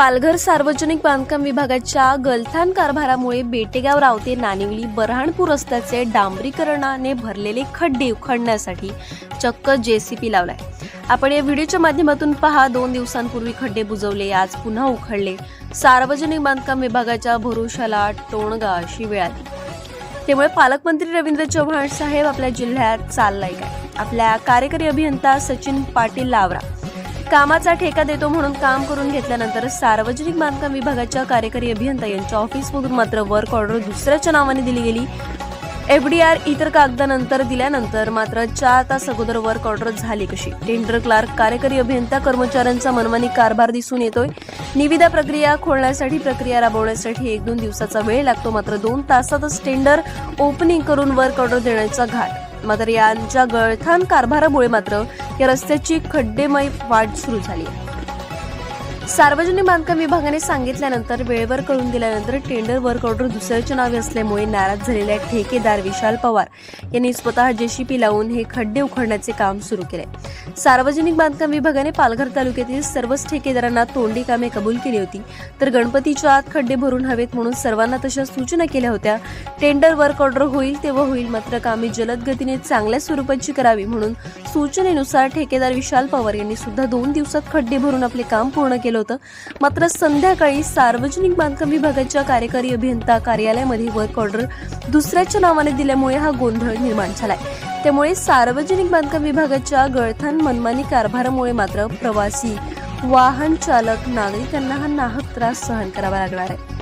पालघर सार्वजनिक बांधकाम विभागाच्या गलथान कारभारामुळे बेटेगाव रावते नानिवली बरहाणपूर रस्त्याचे डांबरीकरणाने भरलेले खड्डे उखडण्यासाठी चक्क जेसीपी लावलाय. आपण या व्हिडिओच्या माध्यमातून पहा दोन दिवसांपूर्वी खड्डे बुजवले आज पुन्हा उखडले. सार्वजनिक बांधकाम विभागाच्या भरोशाला टोणगा अशी वेळ आली. त्यामुळे पालकमंत्री रवींद्र चव्हाण साहेब आपल्या जिल्ह्यात चाललाय काय? आपल्या कार्यकारी अभियंता सचिन पाटील लावरा कामाचा ठेका देतो म्हणून काम करून घेतल्यानंतर सार्वजनिक बांधकाम विभागाच्या कार्यकारी अभियंता यांच्या ऑफिसमधून मात्र वर्क ऑर्डर दुसऱ्याच्या नावाने दिली गेली. एफडीआर इतर कागदानंतर दिल्यानंतर मात्र चार तास अगोदर वर्क ऑर्डर झाली कशी? टेंडर क्लार्क कार्यकारी अभियंता कर्मचाऱ्यांचा मनमानी कारभार दिसून येतोय. निविदा प्रक्रिया खोलण्यासाठी प्रक्रिया राबवण्यासाठी एक दोन दिवसाचा वेळ लागतो. मात्र दोन तासातच टेंडर ओपनिंग करून वर्क ऑर्डर देण्याचा घाट मात्र यांच्या गळथान कारभारामुळे मात्र या रस्त्याची खड्डेमय वाट सुरू झाली आहे. सार्वजनिक बांधकाम विभागाने सांगितल्यानंतर वेळेवर कळून दिल्यानंतर टेंडर वर्क ऑर्डर दुसऱ्याच्या नावे असल्यामुळे नाराज झालेल्या ठेकेदार विशाल पवार यांनी स्वतः जेसीपी लावून हे खड्डे उखडण्याचे काम सुरू केले. सार्वजनिक बांधकाम विभागाने पालघर तालुक्यातील सर्वच ठेकेदारांना तोंडी कामे कबूल केली होती. तर गणपतीच्या आत खड्डे भरून हवेत म्हणून सर्वांना तशा सूचना केल्या होत्या. टेंडर वर्क ऑर्डर होईल तेव्हा होईल मात्र कामे जलद गतीने चांगल्या स्वरूपाची करावी म्हणून सूचनेनुसार ठेकेदार विशाल पवार यांनी सुद्धा दोन दिवसात खड्डे भरून आपले काम पूर्ण केलं होतं. मात्र संध्याकाळी सार्वजनिक बांधकाम विभागाच्या कार्यकारी अभियंता कार्यालयामध्ये वर्क ऑर्डर दुसऱ्याच्या नावाने दिल्यामुळे हा गोंधळ निर्माण झालाय. त्यामुळे सार्वजनिक बांधकाम विभागाच्या गळथान मनमानी कारभारामुळे मात्र प्रवासी वाहन चालक नागरिकांना हा नाहक त्रास सहन करावा लागणार आहे.